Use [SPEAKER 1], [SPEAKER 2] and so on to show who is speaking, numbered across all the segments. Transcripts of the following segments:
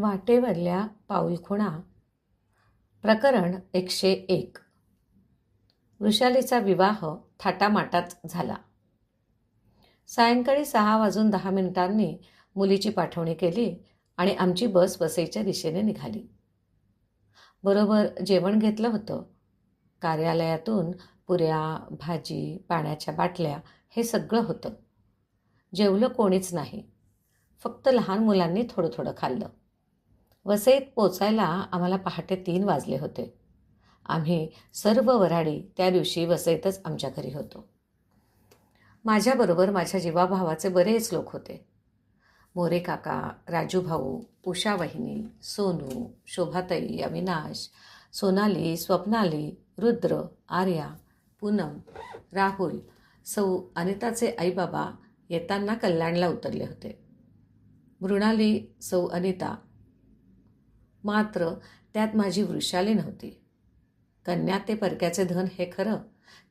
[SPEAKER 1] वाटेवरल्या पाऊलखुणा. प्रकरण एकशे एक. वृषालीचा विवाह थाटामाटात झाला. सायंकाळी सहा वाजून दहा मिनिटांनी मुलीची पाठवणी केली आणि आमची बस वसईच्या दिशेने निघाली. बरोबर जेवण घेतलं होतं. कार्यालयातून पुऱ्या भाजी पाण्याच्या बाटल्या हे सगळं होतं. जेवलं कोणीच नाही. फक्त लहान मुलांनी थोडं थोडं खाल्लं. वसईत पोचायला आम्हाला पहाटे तीन वाजले होते. आम्ही सर्व वराडी त्या दिवशी वसईतच आमच्या घरी होतो. माझ्याबरोबर माझ्या जीवाभावाचे बरेच लोक होते. मोरे काका राजू भाऊ उषा वहिनी सोनू शोभाताई अविनाश सोनाली स्वप्नाली रुद्र आर्या पूनम राहुल सौ अनिताचे आईबाबा येताना कल्याणला उतरले होते. मृणाली सौ अनिता मात्र त्यात माझी वृषाली नव्हती. कन्या ते परक्याचे धन हे खरं.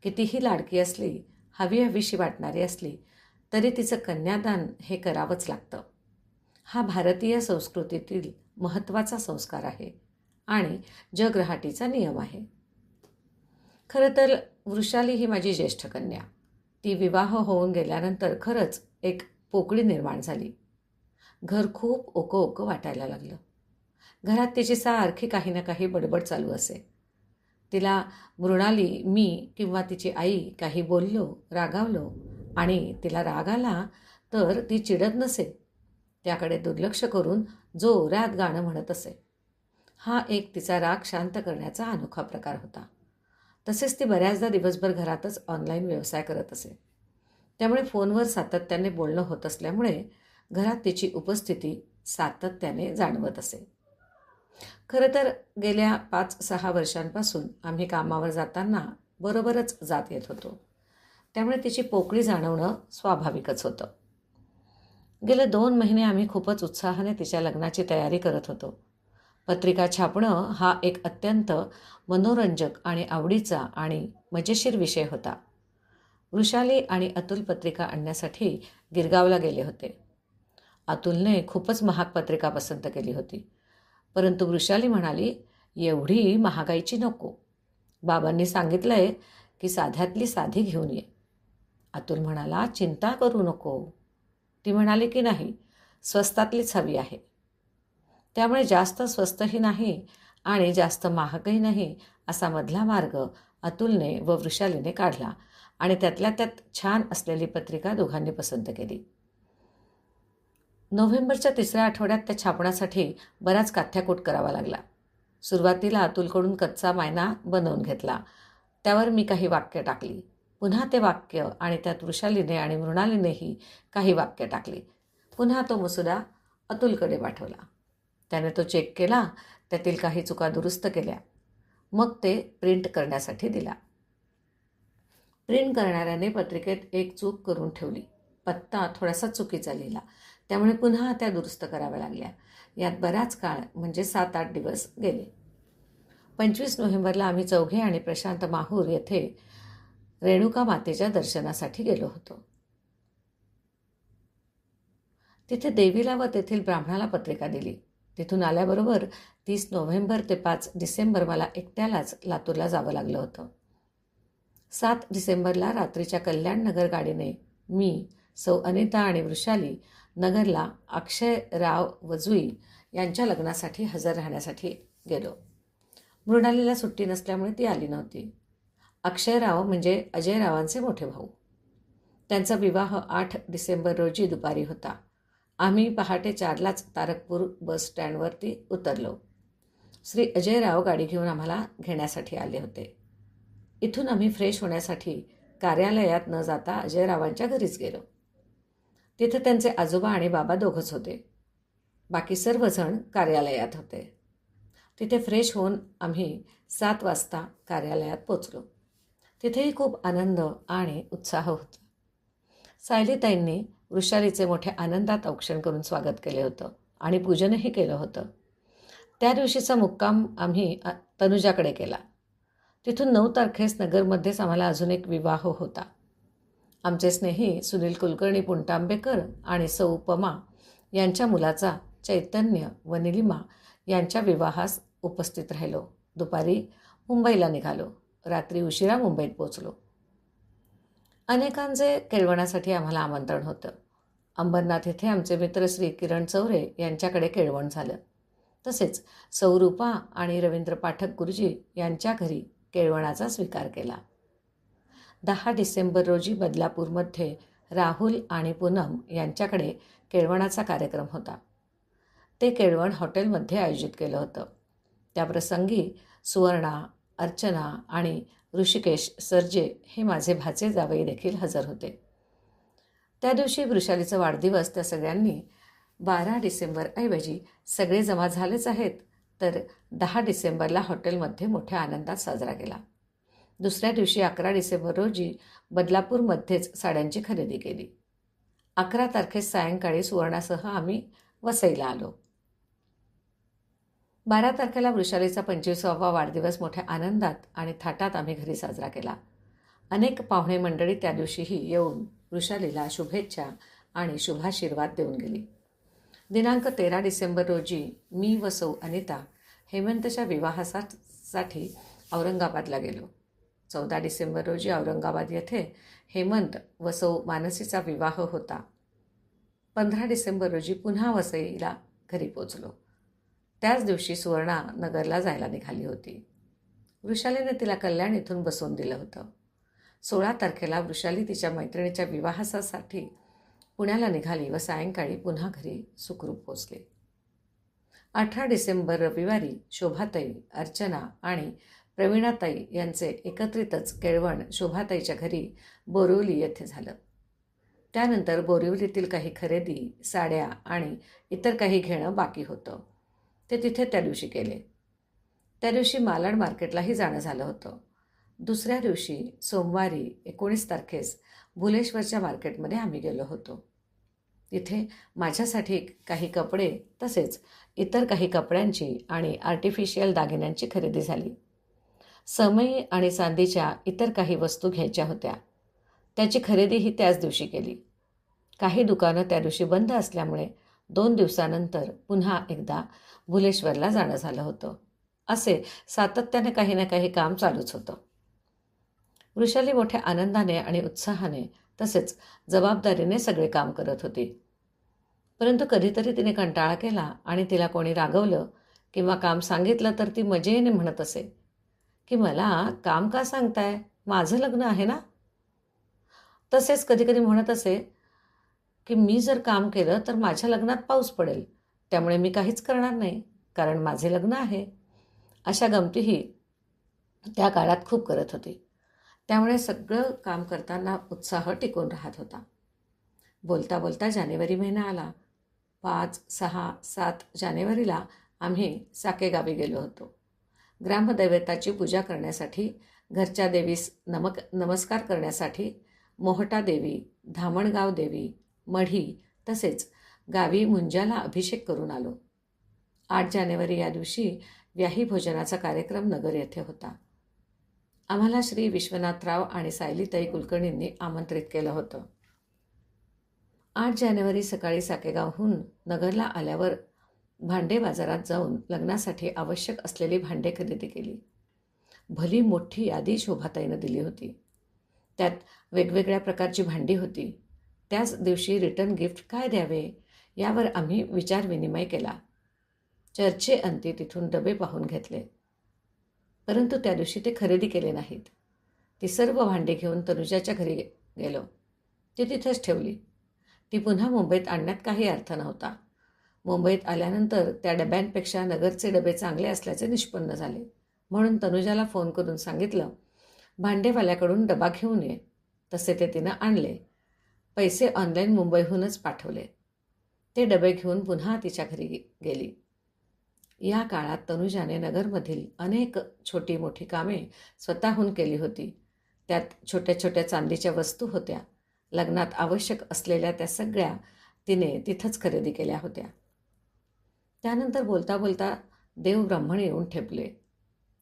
[SPEAKER 1] कितीही लाडकी असली हवी हवीशी वाटणारी असली तरी तिचं कन्यादान हे करावंच लागतं. हा भारतीय संस्कृतीतील महत्त्वाचा संस्कार आहे आणि जगरहाटीचा नियम आहे. खरं तर वृषाली ही माझी ज्येष्ठ कन्या. ती विवाह होऊन गेल्यानंतर खरंच एक पोकळी निर्माण झाली. घर खूप ओकं ओकं वाटायला लागलं. घरात तिची सारखी काही ना काही बडबड चालू असे. तिला मृणाली मी किंवा तिची आई काही बोललो रागावलो आणि तिला राग आला तर ती चिडत नसे. त्याकडे दुर्लक्ष करून जोरात गाणं म्हणत असे. हा एक तिचा राग शांत करण्याचा अनोखा प्रकार होता. तसेच ती बऱ्याचदा दिवसभर घरातच ऑनलाईन व्यवसाय करत असे. त्यामुळे फोनवर सातत्याने बोलणं होत असल्यामुळे घरात तिची उपस्थिती सातत्याने जाणवत असे. खरं तर गेल्या पाच सहा वर्षांपासून आम्ही कामावर जाताना बरोबरच जात येत होतो. त्यामुळे तिची पोकळी जाणवणं स्वाभाविकच होतं. गेले दोन महिने आम्ही खूपच उत्साहाने तिच्या लग्नाची तयारी करत होतो. पत्रिका छापणं हा एक अत्यंत मनोरंजक आणि आवडीचा आणि मजेशीर विषय होता. वृषाली आणि अतुल पत्रिका आणण्यासाठी गिरगावला गेले होते. अतुलने खूपच महाग पत्रिका पसंत केली होती. परंतु वृषाली म्हणाली एवढी महागाईची नको. बाबांनी सांगितलं आहे की साध्यातली साधी घेऊन ये. अतुल म्हणाला चिंता करू नको. ती म्हणाली की नाही स्वस्तातलीच हवी आहे. त्यामुळे जास्त स्वस्तही नाही आणि जास्त महागही नाही असा मधला मार्ग अतुलने व वृषालीने काढला आणि त्यातल्या त्यात छान असलेली पत्रिका दोघांनी पसंत केली. नोव्हेंबरच्या तिसऱ्या आठवड्यात त्या छापण्यासाठी बराच काथ्याकूट करावा लागला. सुरुवातीला अतुलकडून कच्चा मायना बनवून घेतला. त्यावर मी काही वाक्य टाकली. पुन्हा ते वाक्य आणि त्यात वृषालीने आणि मृणालीनेही काही वाक्य टाकली. पुन्हा तो मसुदा अतुलकडे पाठवला. त्याने तो चेक केला. त्यातील काही चुका दुरुस्त केल्या. मग ते प्रिंट करण्यासाठी दिला. प्रिंट करणाऱ्याने पत्रिकेत एक चूक करून ठेवली. पत्ता थोडासा चुकीचा लिहिला. त्यामुळे पुन्हा त्या दुरुस्त कराव्या लागल्या. यात बराच काळ म्हणजे सात आठ दिवस गेले. पंचवीस नोव्हेंबरला आम्ही चौघे आणि प्रशांत माहूर येथे रेणुका मातेच्या दर्शनासाठी गेलो होतो. तिथे देवीला व तेथील ब्राह्मणाला पत्रिका दिली. तिथून आल्याबरोबर तीस नोव्हेंबर ते पाच डिसेंबर मला एकट्यालाच लातूरला जावं लागलं होतं. सात डिसेंबरला रात्रीच्या कल्याण नगर गाडीने मी सौ अनिता आणि वृषाली नगरला अक्षयराव वजुई यांच्या लग्नासाठी हजर राहण्यासाठी गेलो. मृणालीला सुट्टी नसल्यामुळे ती आली नव्हती. अक्षयराव म्हणजे अजयरावांचे मोठे भाऊ. त्यांचा विवाह आठ डिसेंबर रोजी दुपारी होता. आम्ही पहाटे चारलाच तारकपूर बस स्टँडवरती उतरलो. श्री अजयराव गाडी घेऊन आम्हाला घेण्यासाठी आले होते. इथून आम्ही फ्रेश होण्यासाठी कार्यालयात न जाता अजयरावांच्या घरीच गेलो. तिथे त्यांचे आजोबा आणि बाबा दोघंच होते. बाकी सर्वजण कार्यालयात होते. तिथे फ्रेश होऊन आम्ही सात वाजता कार्यालयात पोचलो. तिथेही खूप आनंद आणि उत्साह होता. सायलीताईंनी वृषालीचे मोठे आनंदात औक्षण करून स्वागत केले होतं आणि पूजनही केलं होतं. त्या दिवशीचा मुक्काम आम्ही तनुजाकडे केला. तिथून नऊ तारखेस नगरमध्येच आम्हाला अजून एक विवाह होता. आमचे स्नेही सुनील कुलकर्णी पुंटांबेकर आणि सौ उपमा यांच्या मुलाचा चैतन्य व निलिमा यांच्या विवाहास उपस्थित राहिलो. दुपारी मुंबईला निघालो. रात्री उशिरा मुंबईत पोचलो अनेकांचे केळवणासाठी आम्हाला आमंत्रण होतं. अंबरनाथ येथे आमचे मित्र श्री किरण चौरे यांच्याकडे केळवण झालं. तसेच सौरूपा आणि रवींद्र पाठक गुरुजी यांच्या घरी केळवणाचा स्वीकार केला. दहा डिसेंबर रोजी बदलापूरमध्ये राहुल आणि पूनम यांच्याकडे केळवणाचा कार्यक्रम होता. ते केळवण हॉटेलमध्ये आयोजित केलं होतं. त्याप्रसंगी सुवर्णा अर्चना आणि ऋषिकेश सरजे हे माझे भाचे जावई देखील हजर होते. त्या दिवशी वृषालीचा वाढदिवस त्या सगळ्यांनी बारा डिसेंबरऐवजी सगळे जमा झालेच आहेत तर दहा डिसेंबरला हॉटेलमध्ये मोठ्या आनंदात साजरा केला. दुसऱ्या दिवशी अकरा डिसेंबर रोजी बदलापूरमध्येच साड्यांची खरेदी केली. अकरा तारखेस सायंकाळी सुवर्णासह आम्ही वसईला आलो. बारा तारखेला वृषालीचा पंचवीसावा वाढदिवस मोठ्या आनंदात आणि थाटात आम्ही घरी साजरा केला. अनेक पाहुणे मंडळी त्या दिवशीही येऊन वृषालीला शुभेच्छा आणि शुभाशीर्वाद देऊन गेली. दिनांक तेरा डिसेंबर रोजी मी व सौ अनिता हेमंतच्या विवाहासाठी औरंगाबादला गेलो. चौदा डिसेंबर रोजी औरंगाबाद येथे हेमंत व सौ मानसीचा विवाह होता. पंधरा डिसेंबर रोजी पुन्हा वसईला घरी पोचलो. त्याच दिवशी सुवर्णा नगरला जायला निघाली होती. वृषालीने तिला कल्याण इथून बसवून दिलं होतं. सोळा तारखेला वृषाली तिच्या मैत्रिणीच्या विवाहासाठी पुण्याला निघाली व सायंकाळी पुन्हा घरी सुखरूप पोचले. अठरा डिसेंबर रविवारी शोभाताई अर्चना आणि प्रवीणाताई यांचे एकत्रितच केळवण शोभाताईच्या घरी बोरिवली येथे झालं. त्यानंतर बोरिवलीतील काही खरेदी साड्या आणि इतर काही घेणं बाकी होतं. ते तिथे त्या दिवशी केले त्या दिवशी मालाड मार्केटलाही जाणं झालं होतं. दुसऱ्या दिवशी सोमवारी एकोणीस तारखेस भुलेश्वरच्या मार्केटमध्ये आम्ही गेलो होतो. तिथे माझ्यासाठी काही कपडे तसेच इतर काही कपड्यांची आणि आर्टिफिशियल दागिन्यांची खरेदी झाली. समयी आणि चांदीच्या इतर काही वस्तू घ्यायच्या होत्या. त्याची खरेदीही त्याच दिवशी केली. काही दुकानं त्या दिवशी बंद असल्यामुळे दोन दिवसानंतर पुन्हा एकदा भुलेश्वरला जाणं झालं होतं. असे सातत्याने काही ना काही काम चालूच होतं. वृषाली मोठ्या आनंदाने आणि उत्साहाने तसेच जबाबदारीने सगळे काम करत होती. परंतु कधीतरी तिने कंटाळा केला आणि तिला कोणी रागवलं किंवा काम सांगितलं तर ती मजेने म्हणत असे की मला काम का सांगताय? माझं लग्न आहे ना? तसेच कधीकधी म्हणत असे की मी जर काम केलं तर माझ्या लग्नात पाऊस पडेल. त्यामुळे मी काहीच करणार नाही कारण माझे लग्न आहे. अशा गमतीही त्या काळात खूप करत होती. त्यामुळे सगळं काम करताना उत्साह टिकून राहत होता. बोलता बोलता जानेवारी महिना आला. पाच सहा सात जानेवारीला आम्ही साकेगावी गेलो होतो. ग्रामदैवताची पूजा करण्यासाठी घरच्या देवीस नमक नमस्कार करण्यासाठी मोहटा देवी धामणगाव देवी मढी तसेच गावी मुंजाला अभिषेक करून आलो. आठ जानेवारी या दिवशी व्याही भोजनाचा कार्यक्रम नगर येथे होता. आम्हाला श्री विश्वनाथराव आणि सायलीताई कुलकर्णींनी आमंत्रित केलं होतं. आठ जानेवारी सकाळी साकेगावहून नगरला आल्यावर भांडे बाजारात जाऊन लग्नासाठी आवश्यक असलेली भांडे खरेदी केली. भली मोठी यादी शोभाताईनं दिली होती. त्यात वेगवेगळ्या प्रकारची भांडी होती. त्याच दिवशी रिटर्न गिफ्ट काय द्यावे यावर आम्ही विचारविनिमय केला. चर्चेअंती तिथून डबे पाहून घेतले. परंतु त्या दिवशी ते खरेदी केले नाहीत. ती सर्व भांडी घेऊन तनुजाच्या घरी गेलो. ती तिथेच ठेवली. ती पुन्हा मुंबईत आणण्यात काही अर्थ नव्हता. मुंबईत आल्यानंतर त्या डब्यांपेक्षा नगरचे डबे चांगले असल्याचे निष्पन्न झाले. म्हणून तनुजाला फोन करून सांगितलं भांडेवाल्याकडून डबा घेऊन ये. तसे ते तिनं आणले. पैसे ऑनलाईन मुंबईहूनच पाठवले. ते डबे घेऊन पुन्हा तिच्या घरी गेली. या काळात तनुजाने नगरमधील अनेक छोटी मोठी कामे स्वतःहून केली होती. त्यात छोट्या छोट्या चांदीच्या वस्तू होत्या. लग्नात आवश्यक असलेल्या त्या सगळ्या तिने तिथंच खरेदी केल्या होत्या. त्यानंतर बोलता बोलता देव ब्राह्मण येऊन ठेपले.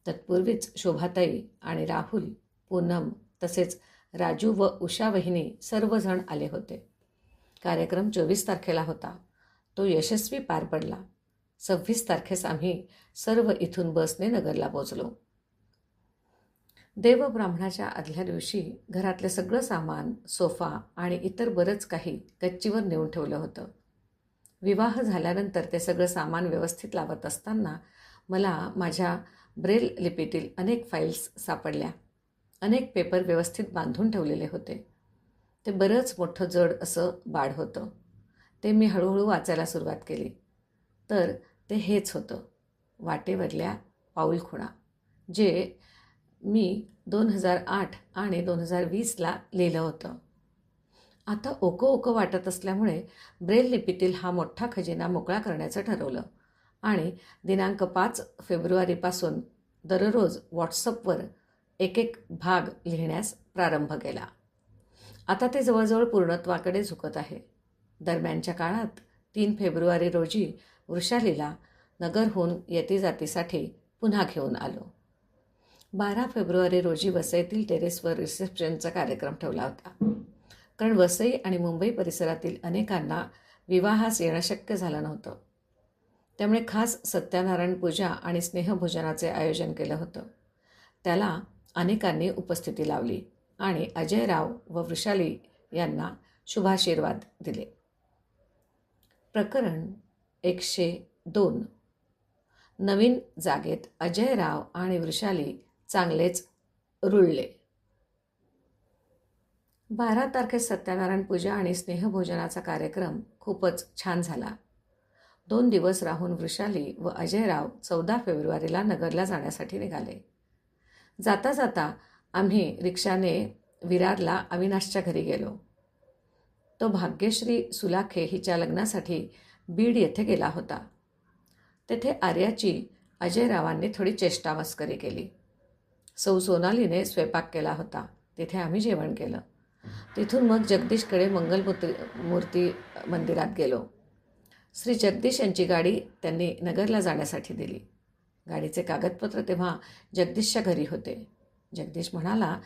[SPEAKER 1] तत्पूर्वीच शोभाताई आणि राहुल पूनम तसेच राजू व उषा वहिनी सर्वजण आले होते. कार्यक्रम चोवीस तारखेला होता. तो यशस्वी पार पडला. सव्वीस तारखेस आम्ही सर्व इथून बसने नगरला पोचलो देवब्राह्मणाच्या आदल्या दिवशी घरातलं सगळं सामान सोफा आणि इतर बरंच काही गच्चीवर नेऊन ठेवलं होतं. विवाह झाल्यानंतर ते सगळं सामान व्यवस्थित लावत असताना मला माझ्या ब्रेल लिपीतील अनेक फाईल्स सापडल्या. अनेक पेपर व्यवस्थित बांधून ठेवलेले होते. ते बरंच मोठं जड असं बाड होतं. ते मी हळूहळू वाचायला सुरुवात केली. तर ते हेच होतं. वाटेवरल्या पाऊलखुणा जे मी दोन हजार आठ आणि दोन हजार वीसला लिहिलं होतं. आता ओकं ओकं वाटत असल्यामुळे ब्रेल लिपीतील हा मोठा खजिना मोकळा करण्याचं ठरवलं. आणि दिनांक पाच फेब्रुवारीपासून दररोज व्हॉट्सअपवर एक एक भाग लिहिण्यास प्रारंभ केला. आता ते जवळजवळ पूर्णत्वाकडे झुकत आहे. दरम्यानच्या काळात तीन फेब्रुवारी रोजी वृषालीला नगरहून येती जातीसाठी पुन्हा घेऊन आलो. बारा फेब्रुवारी रोजी वसईतील टेरेसवर रिसेप्शनचा कार्यक्रम ठेवला होता. कारण वसई आणि मुंबई परिसरातील अनेकांना विवाहास येणं शक्य झालं नव्हतं. त्यामुळे खास सत्यनारायण पूजा आणि स्नेहभोजनाचे आयोजन केलं होतं. त्याला अनेकांनी उपस्थिती लावली आणि अजयराव व वृषाली यांना शुभाशीर्वाद दिले. प्रकरण एकशे दोन. नवीन जागेत अजयराव आणि वृषाली चांगलेच रुळले. बारा तारखेत सत्यनारायण पूजा आणि स्नेहभोजनाचा कार्यक्रम खूपच छान झाला. दोन दिवस राहून वृषाली व अजयराव चौदा फेब्रुवारीला नगरला जाण्यासाठी निघाले. जाता जाता आम्ही रिक्षाने विरारला अविनाशच्या घरी गेलो. तो भाग्यश्री सुलाखे हिच्या लग्नासाठी बीड येथे गेला होता. तेथे आर्याची अजयरावांनी थोडी चेष्टामस्करी केली. सौ सोनालीने स्वयंपाक केला होता. तिथे आम्ही जेवण केलं. तिथून मग जगदीशकडे मंगलमूर्ती मूर्ती मंदिरात गेलो. श्री जगदीश यांची गाडी त्यांनी नगरला जाण्यासाठी दिली. गाडीचे कागदपत्र तेव्हा जगदीशच्या घरी होते. जगदीश म्हणाला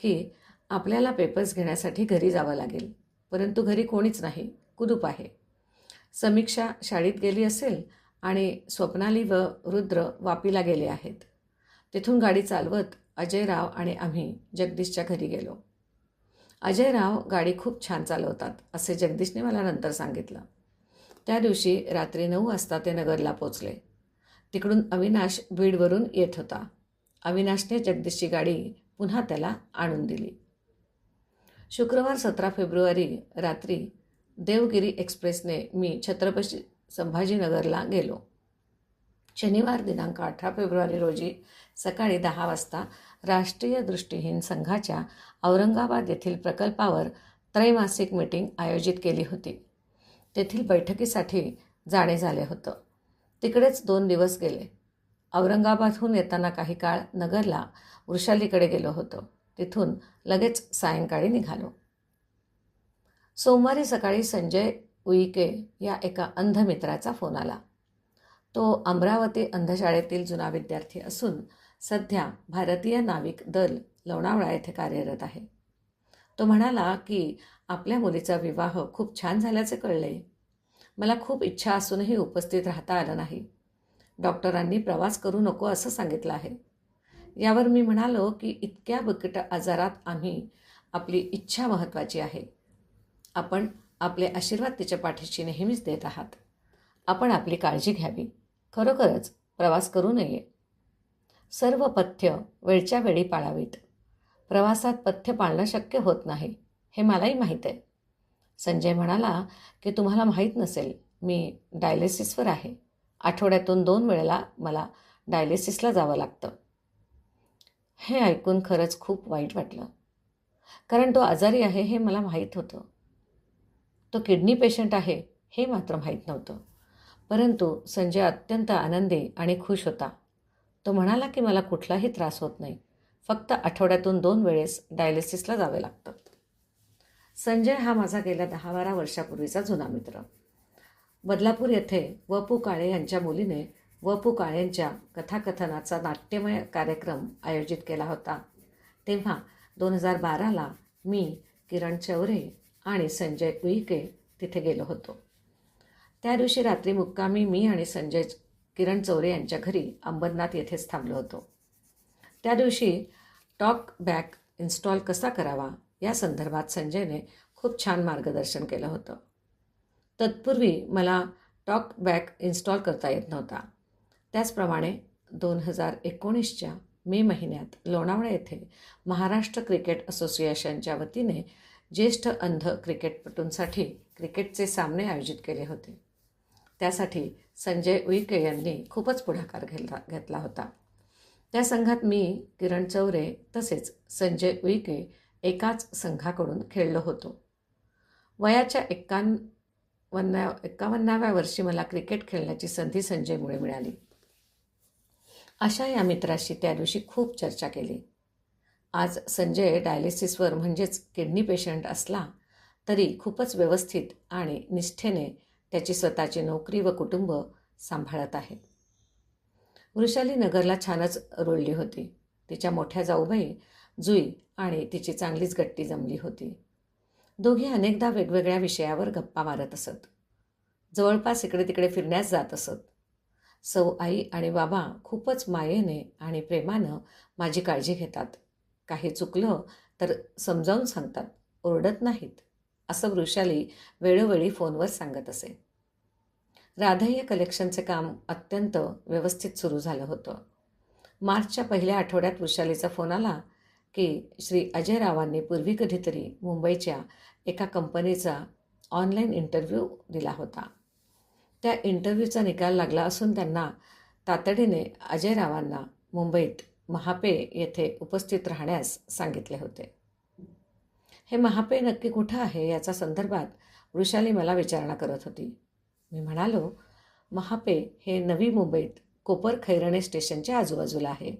[SPEAKER 1] की आपल्याला पेपर्स घेण्यासाठी घरी जावं लागेल परंतु घरी कोणीच नाही कुदूप आहे. समीक्षा शाळेत गेली असेल आणि स्वप्नाली व रुद्र वापीला गेले आहेत. तिथून गाडी चालवत अजयराव आणि आम्ही जगदीशच्या घरी गेलो. अजयराव गाडी खूप छान चालवतात असे जगदीशने मला नंतर सांगितलं. त्या दिवशी रात्री नऊ वाजता ते नगरला पोचले. तिकडून अविनाश बीडवरून येत होता. अविनाशने जगदीशची गाडी पुन्हा त्याला आणून दिली. शुक्रवार सतरा फेब्रुवारी रात्री देवगिरी एक्सप्रेसने मी छत्रपती संभाजीनगरला गेलो. शनिवार दिनांक अठरा फेब्रुवारी रोजी सकाळी दहा वाजता राष्ट्रीय दृष्टीहीन संघाच्या औरंगाबाद येथील प्रकल्पावर त्रैमासिक मीटिंग आयोजित केली होती. तेथील बैठकीसाठी जाणे झाले होतं. तिकडेच दोन दिवस गेले. औरंगाबादहून येताना काही काळ नगरला वृषालीकडे गेलो होतो. तिथून लगेच सायंकाळी निघालो. सोमवारी सकाळी संजय उईके या एका अंध मित्राचा फोन आला. तो अमरावती अंधशाळेतील जुना विद्यार्थी असून सध्या भारतीय नाविक दल लोणावळा येथे कार्यरत आहे. तो म्हणाला की आपल्या मुलीचा विवाह खूप छान झाल्याचे कळले. मला खूप इच्छा असूनही उपस्थित राहता आलं नाही. डॉक्टरांनी प्रवास करू नको असं सांगितलं आहे. यावर मी म्हणालो की इतक्या बिकट आजारात आम्ही आपली इच्छा महत्त्वाची आहे. आपण आपले आशीर्वाद तिच्या पाठीशी नेहमीच देत आहात. आपण आपली काळजी घ्यावी. खरोखरच प्रवास करू नये. सर्व पथ्य वेळच्या वेळी पाळावीत. प्रवासात पथ्य पाळणं शक्य होत नाही हे मलाही माहीत आहे. संजय म्हणाला की तुम्हाला माहीत नसेल मी डायलिसिसवर आहे. आठवड्यातून दोन वेळेला मला डायलिसिसला जावं लागतं. हे ऐकून खरंच खूप वाईट वाटलं. कारण तो आजारी आहे हे मला माहीत होतं. तो किडनी पेशंट आहे हे मात्र माहीत नव्हतं. परंतु संजय अत्यंत आनंदी आणि खुश होता. तो म्हणाला की मला कुठलाही त्रास होत नाही. फक्त आठवड्यातून दोन वेळेस डायलिसिसला जावे लागतं संजय हा माझा गेल्या दहा बारा वर्षापूर्वीचा जुना मित्र. बदलापूर येथे व पू काळे यांच्या मुलीने व पू काळेंच्या कथाकथनाचा नाट्यमय कार्यक्रम आयोजित केला होता. तेव्हा दोन हजार बाराला मी किरण चौरे आणि संजय उईके तिथे गेलो होतो. त्या दिवशी रात्री मुक्कामी मी आणि संजय किरण चौरे यांच्या घरी अंबरनाथ येथेच थांबलो होतो. त्या दिवशी टॉक बॅक इन्स्टॉल कसा करावा या संदर्भात संजयने खूप छान मार्गदर्शन केलं होतं. तत्पूर्वी मला टॉक बॅक इन्स्टॉल करता येत नव्हता. त्याचप्रमाणे दोन हजार एकोणीसच्या मे महिन्यात लोणावळा येथे महाराष्ट्र क्रिकेट असोसिएशनच्या वतीने ज्येष्ठ अंध क्रिकेटपटूंसाठी क्रिकेटचे सामने आयोजित केले होते. त्यासाठी संजय उईके यांनी खूपच पुढाकार घेतला घेतला होता. त्या संघात मी किरण चौरे तसेच संजय उईके एकाच संघाकडून खेळलो होतो. वयाच्या एक्कावन्ना एक्कावन्नाव्या वर्षी मला क्रिकेट खेळण्याची संधी संजयमुळे मिळाली. अशा या मित्राशी त्या दिवशी खूप चर्चा केली. आज संजय डायलिसिसवर म्हणजेच किडनी पेशंट असला तरी खूपच व्यवस्थित आणि निष्ठेने त्याची स्वतःची नोकरी व कुटुंब सांभाळत आहे. वृषाली नगरला छानच रुळली होती. तिच्या मोठ्या जाऊबाई जुई आणि तिची चांगलीच गट्टी जमली होती. दोघी अनेकदा वेगवेगळ्या विषयावर गप्पा मारत असत. जवळपास इकडे तिकडे फिरण्यास जात असत. सौ आई आणि बाबा खूपच मायेने आणि प्रेमानं माझी काळजी घेतात. काही चुकलं तर समजावून सांगतात. ओरडत नाहीत असं वृषाली वेळोवेळी फोनवर सांगत असे. राधय्य कलेक्शनचे काम अत्यंत व्यवस्थित सुरू झालं होतं. मार्चच्या पहिल्या आठवड्यात वृषालीचा फोन आला की श्री अजय रावांनी पूर्वी कधीतरी मुंबईच्या एका कंपनीचा ऑनलाईन इंटरव्ह्यू दिला होता. त्या इंटरव्ह्यूचा निकाल लागला असून त्यांना तातडीने अजय रावांना मुंबईत महापे येथे उपस्थित राहण्यास सांगितले होते. हे महापे नक्की कुठं आहे याचा संदर्भात वृषाली मला विचारणा करत होती. मी म्हणालो महापे हे नवी मुंबईत कोपर खैरणे स्टेशनच्या आजूबाजूला आहे.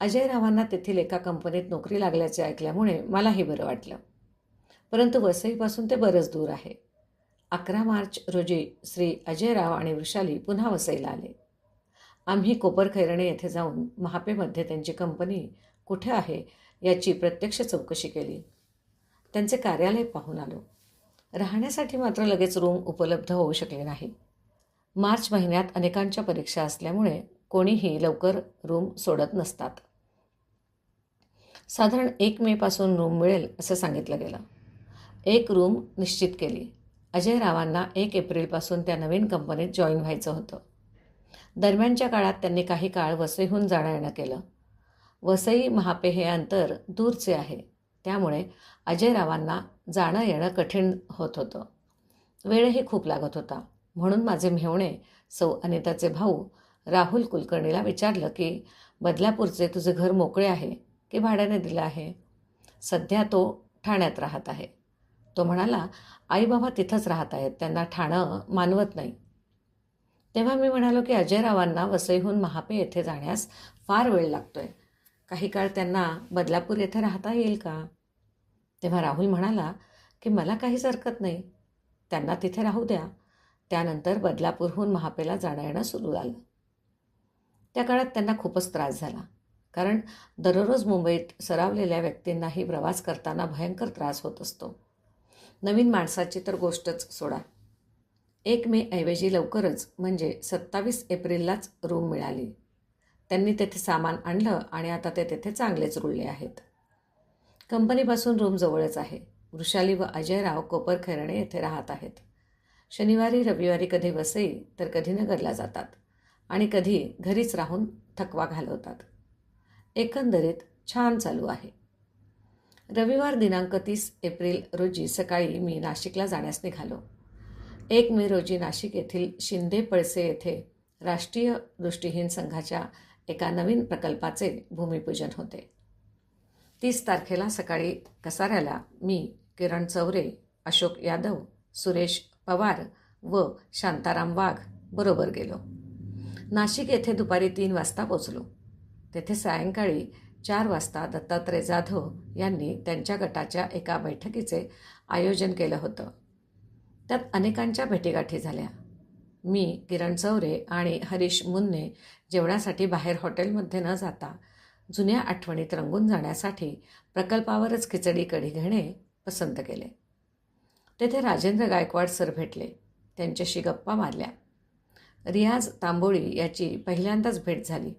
[SPEAKER 1] अजय रावांना तेथील एका कंपनीत नोकरी लागल्याचे ऐकल्यामुळे मलाही बरं वाटलं. परंतु वसईपासून ते बरंच दूर आहे. अकरा मार्च रोजी श्री अजयराव आणि वृषाली पुन्हा वसईला आले. आम्ही कोपर खैरणे येथे जाऊन महापेमध्ये त्यांची कंपनी कुठे आहे याची प्रत्यक्ष चौकशी केली. त्यांचे कार्यालय पाहून आलो. राहण्यासाठी मात्र लगेच रूम उपलब्ध होऊ शकले नाही. मार्च महिन्यात अनेकांच्या परीक्षा असल्यामुळे कोणीही लवकर रूम सोडत नसतात. साधारण एक मेपासून रूम मिळेल असं सांगितलं गेलं. एक रूम निश्चित केली. अजय रावांना एक एप्रिलपासून त्या नवीन कंपनीत जॉईन व्हायचं होतं. दरम्यानच्या काळात त्यांनी काही काळ वसईहून जाणं येणं केलं. वसई महापे हे अंतर दूरचे आहे. त्यामुळे अजय रावांना जाणं येणं कठीण होत होतं. वेळही खूप लागत होता. म्हणून माझे मेहणे सौ अनिताचे भाऊ राहुल कुलकर्णीला विचारलं की बदलापूरचे तुझे घर मोकळे आहे की भाड्याने दिलं आहे? सध्या तो ठाण्यात राहत आहे. तो म्हणाला आई बाबा तिथंच राहत आहेत. त्यांना ठाणं मानवत नाही. तेव्हा मी म्हणालो की अजयरावांना वसईहून महापे येथे जाण्यास फार वेळ लागतो आहे काही काळ त्यांना बदलापूर येथे राहता येईल का? तेव्हा राहुल म्हणाला की मला काहीच हरकत नाही. त्यांना तिथे राहू द्या. त्यानंतर बदलापूरहून महापेला जाणं येणं सुरू झालं. त्या काळात त्यांना खूपच त्रास झाला. कारण दररोज मुंबईत सरावलेल्या व्यक्तींनाही प्रवास करताना भयंकर त्रास होत असतो. नवीन माणसाची तर गोष्टच सोडा. एक मे ऐवजी लवकरच म्हणजे सत्तावीस एप्रिललाच रूम मिळाली. त्यांनी तेथे सामान आणलं आणि आता ते तेथे चांगलेच रुळले आहेत. कंपनीपासून रूम जवळच आहे. वृषाली व अजयराव कोपर खैरणे येथे राहत आहेत. शनिवारी रविवारी कधी वसई तर कधी नगरला जातात आणि कधी घरीच राहून थकवा घालवतात. एकंदरीत छान चालू आहे. रविवार दिनांक तीस एप्रिल रोजी सकाळी मी नाशिकला जाण्यास निघालो. एक मे रोजी नाशिक येथील शिंदे पळसे येथे राष्ट्रीय दृष्टीहीन संघाच्या एका नवीन प्रकल्पाचे भूमिपूजन होते. तीस तारखेला सकाळी कसाऱ्याला मी किरण चौरे अशोक यादव सुरेश पवार व शांताराम वाघ बरोबर गेलो. नाशिक येथे दुपारी तीन वाजता पोचलो तेथे सायंकाळी चार वाजता दत्तात्रय जाधव यांनी त्यांच्या गटाच्या एका बैठकीचे आयोजन केलं होतं. त्यात अनेकांच्या भेटीगाठी झाल्या. मी किरण चौरे आणि हरीश मुन्ने जेवणासाठी बाहेर हॉटेलमध्ये न जाता जुन्या आठवणीत रंगून जाण्यासाठी प्रकल्पावरच खिचडी कढी घेणे पसंत केले. तेथे राजेंद्र गायकवाड सर भेटले. त्यांच्याशी गप्पा मारल्या. रियाज तांबोळी याची पहिल्यांदाच भेट झाली.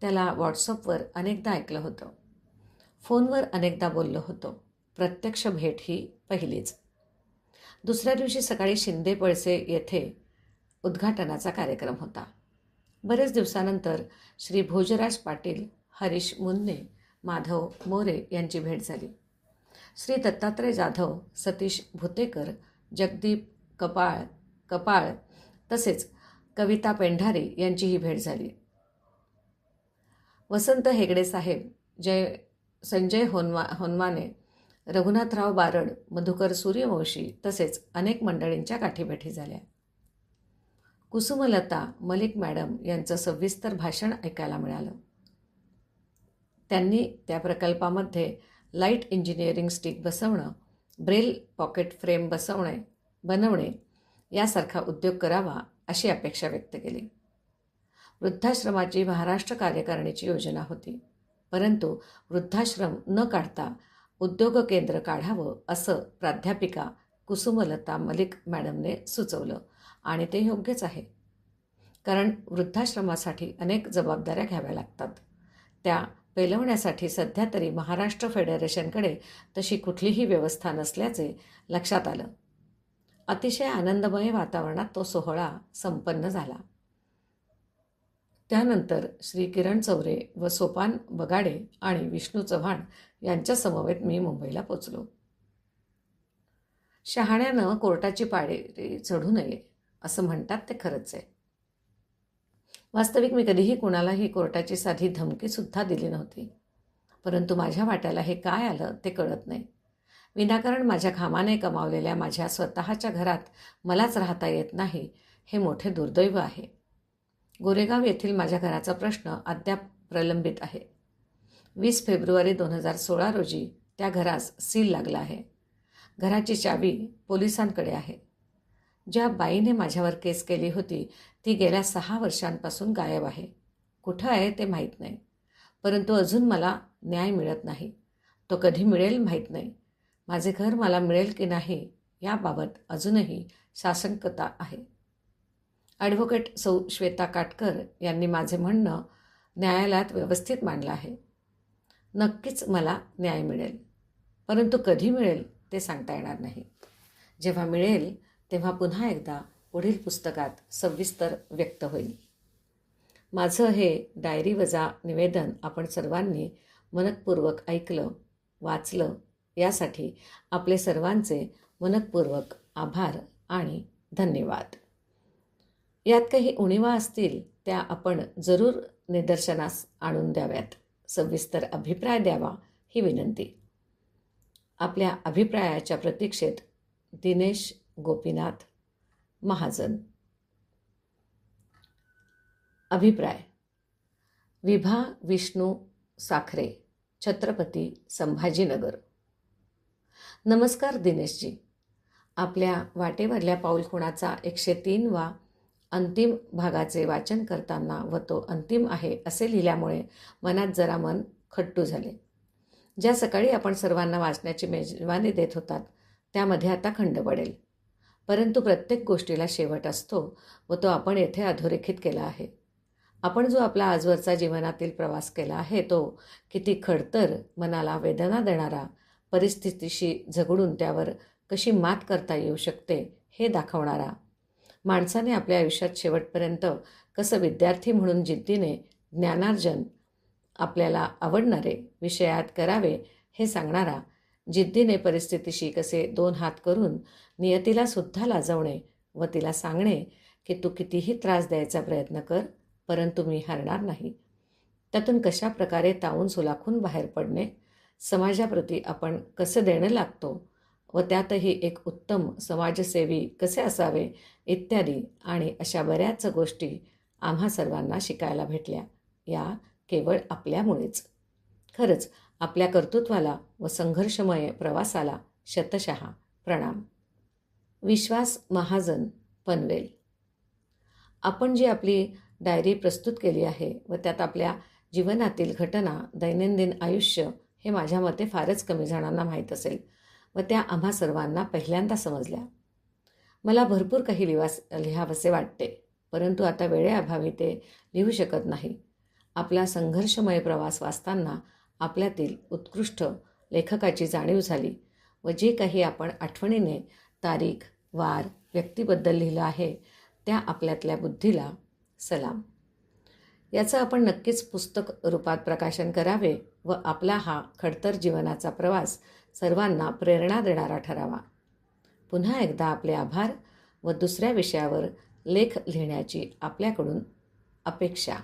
[SPEAKER 1] त्याला व्हॉट्सअपवर अनेकदा ऐकलं होतं. फोनवर अनेकदा बोललो होतो. प्रत्यक्ष भेट ही पहिलीच. दुसऱ्या दिवशी सकाळी शिंदे पळसे येथे उद्घाटनाचा कार्यक्रम होता. बरेच दिवसानंतर श्री भोजराज पाटील हरीश मुन्ने माधव मोरे यांची भेट झाली. श्री दत्तात्रय जाधव सतीश भुतेकर जगदीप कपाळ कपाळ तसेच कविता पेंढारे यांचीही भेट झाली. वसंत हेगडे साहेब जय संजय होनवा होनवाने रघुनाथराव बारड मधुकर सूर्यवंशी तसेच अनेक मंडळींच्या गाठीभेटी झाल्या. कुसुमलता मलिक मॅडम यांचं सविस्तर भाषण ऐकायला मिळालं. त्यांनी त्या प्रकल्पामध्ये लाइट इंजिनिअरिंग स्टिक बसवणं ब्रेल पॉकेट फ्रेम बसवणे बनवणे यासारखा उद्योग करावा अशी अपेक्षा व्यक्त केली. वृद्धाश्रमाची महाराष्ट्र कार्यकारिणीची योजना होती परंतु वृद्धाश्रम न काढता उद्योग केंद्र काढावं असं प्राध्यापिका कुसुमलता मलिक मॅडमने सुचवलं आणि ते योग्यच आहे. कारण वृद्धाश्रमासाठी अनेक जबाबदाऱ्या घ्याव्या लागतात. त्या पेलवण्यासाठी सध्या तरी महाराष्ट्र फेडरेशनकडे तशी कुठलीही व्यवस्था नसल्याचे लक्षात आलं. अतिशय आनंदमय वातावरणात तो सोहळा संपन्न झाला. त्यानंतर श्री किरण चौरे व सोपान बगाडे आणि विष्णू चव्हाण यांच्या समवेत मी मुंबईला पोचलो. शहाण्यानं कोर्टाची पायरी चढू नये असं म्हणतात ते खरंच आहे. वास्तविक मी कधीही कुणालाही कोर्टाची साधी धमकीसुद्धा दिली नव्हती. परंतु माझ्या वाट्याला हे काय आलं ते कळत नाही. विनाकारण माझ्या घामाने कमावलेल्या माझ्या स्वतःच्या घरात मलाच राहता येत नाही हे मोठे दुर्दैव आहे. गोरेगाव येथील माझ्या घराचा प्रश्न अद्याप प्रलंबित आहे. वीस फेब्रुवारी दोन हजार सोळा रोजी त्या घरास सील लागला आहे. घराची चावी पोलिसांकडे आहे. ज्या बाईने माझ्यावर केस केली होती ती गेल्या सहा वर्षांपासून गायब आहे. कुठं आहे ते माहीत नाही. परंतु अजून मला न्याय मिळत नाही. तो कधी मिळेल माहीत नाही. माझे घर मला मिळेल की नाही याबाबत अजूनही साशंकता आहे. ॲडव्होकेट सौ श्वेता काटकर यांनी माझे म्हणणं न्यायालयात व्यवस्थित मांडलं आहे. नक्कीच मला न्याय मिळेल. परंतु कधी मिळेल ते सांगता येणार नाही. जेव्हा मिळेल तेव्हा पुन्हा एकदा पुढील पुस्तकात सविस्तर व्यक्त होईल. माझं हे डायरी वजा निवेदन आपण सर्वांनी मनकपूर्वक ऐकलं वाचलं यासाठी आपले सर्वांचे मनकपूर्वक आभार आणि धन्यवाद. यात काही उणीवा असतील त्या आपण जरूर निदर्शनास आणून द्याव्यात. सविस्तर अभिप्राय द्यावा ही विनंती. आपल्या अभिप्रायाच्या प्रतीक्षेत दिनेश गोपीनाथ महाजन. अभिप्राय. विभा विष्णू साखरे छत्रपती संभाजीनगर. नमस्कार दिनेशजी. आपल्या वाटेवरल्या पाऊलखुणाचा एकशे तीन वा अंतिम भागाचे वाचन करताना व तो अंतिम आहे असे लिहिल्यामुळे मनात जरा मन खट्टू झाले. ज्या सकाळी आपण सर्वांना वाचण्याची मेजवानी देत होतात त्यामध्ये आता खंड पडेल. परंतु प्रत्येक गोष्टीला शेवट असतो व तो आपण येथे अधोरेखित केला आहे. आपण जो आपला आजवरचा जीवनातील प्रवास केला आहे तो किती खडतर मनाला वेदना देणारा परिस्थितीशी झगडून त्यावर कशी मात करता येऊ शकते हे दाखवणारा. माणसाने आपल्या आयुष्यात शेवटपर्यंत कसं विद्यार्थी म्हणून जिद्दीने ज्ञानार्जन आपल्याला आवडणारे विषयात करावे हे सांगणारा जिद्दीने परिस्थितीशी कसे दोन हात करून नियतीला सुद्धा लाजवणे व तिला सांगणे की तू कितीही त्रास द्यायचा प्रयत्न कर परंतु मी हरणार नाही. त्यातून कशा प्रकारे तावून सुलाखून बाहेर पडणे समाजाप्रती आपण कसं देणं लागतो व त्यातही एक उत्तम समाजसेवी कसे असावे इत्यादी आणि अशा बऱ्याच गोष्टी आम्हा सर्वांना शिकायला भेटल्या. या केवळ आपल्यामुळेच. खरंच आपल्या कर्तृत्वाला व संघर्षमय प्रवासाला शतशः प्रणाम. विश्वास महाजन पनवेल. आपण जी आपली डायरी प्रस्तुत केली आहे व त्यात आपल्या जीवनातील घटना दैनंदिन आयुष्य हे माझ्या मते फारच कमी जणांना माहीत असेल व त्या आम्हा सर्वांना पहिल्यांदा समजल्या. मला भरपूर काही लिवास लिहावसे वाटते परंतु आता वेळेअभावी ते लिहू शकत नाही. आपला संघर्षमय प्रवास वाचताना आपल्यातील उत्कृष्ट लेखकाची जाणीव झाली व जे काही आपण आठवणीने तारीख वार व्यक्तीबद्दल लिहिलं आहे त्या आपल्यातल्या बुद्धीला सलाम. याचं आपण नक्कीच पुस्तक रूपात प्रकाशन करावे व आपला हा खडतर जीवनाचा प्रवास सर्वांना प्रेरणा देणारा ठरावा. पुन्हा एकदा आपले आभार व दुसऱ्या विषयावर लेख लिहिण्याची आपल्याकडून अपेक्षा.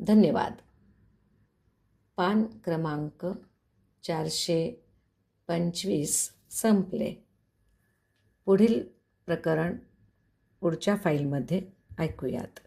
[SPEAKER 1] धन्यवाद. पान क्रमांक चारशे पंचवीस संपले. पुढील प्रकरण पुढच्या फाईलमध्ये ऐकूयात.